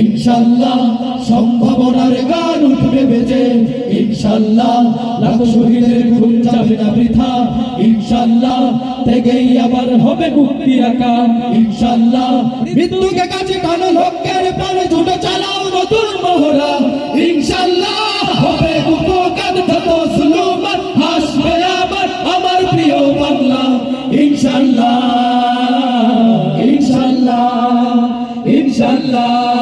ইনশাল্লাহ সম্ভাবনার গান উঠবে বেজে। ইনশাল্লাহ লাখ শহীদের ঘুম যাবে না বৃথা। ইনশাল্লাহ থেকেই আবার হবে মুক্তি আকা ইনশাল্লাহ মৃত্যুকে কাছে টানো লক্ষ্যের পানে ছুটে চালাও নতুন মহড়া। ইনশাল্লাহ হবে উপকার যত সুলুমান হাসবে আবার আমার প্রিয় বাংলা। ইনশাল্লাহ ইনশাল্লাহ ইনশাল্লাহ।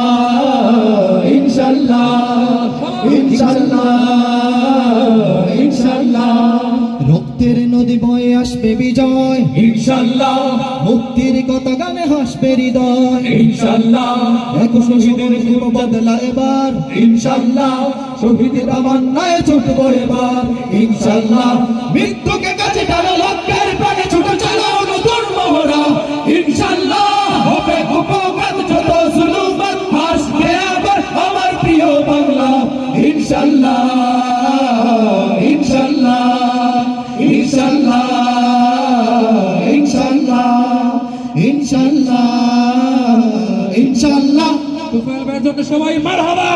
রক্তের নদী বয়ে আসবে বিজয়। ইনশাল্লাহ। মুক্তির কত গানে হাসবে হৃদয়। ইনশাল্লাহ। এক শহীদের জীব বদলা এবার। ইনশাল্লাহ। শহীদের তামান্নায় ছুটবো এবার। ইনশাল্লাহ। মৃত্যুকে কাছে ইনশাল্লাহ ইনশাল্লাহ ইনশাল্লাহ ইনশাল্লাহ। তুফাইল ভাইয়ের জন্য সবাই মারহাবা।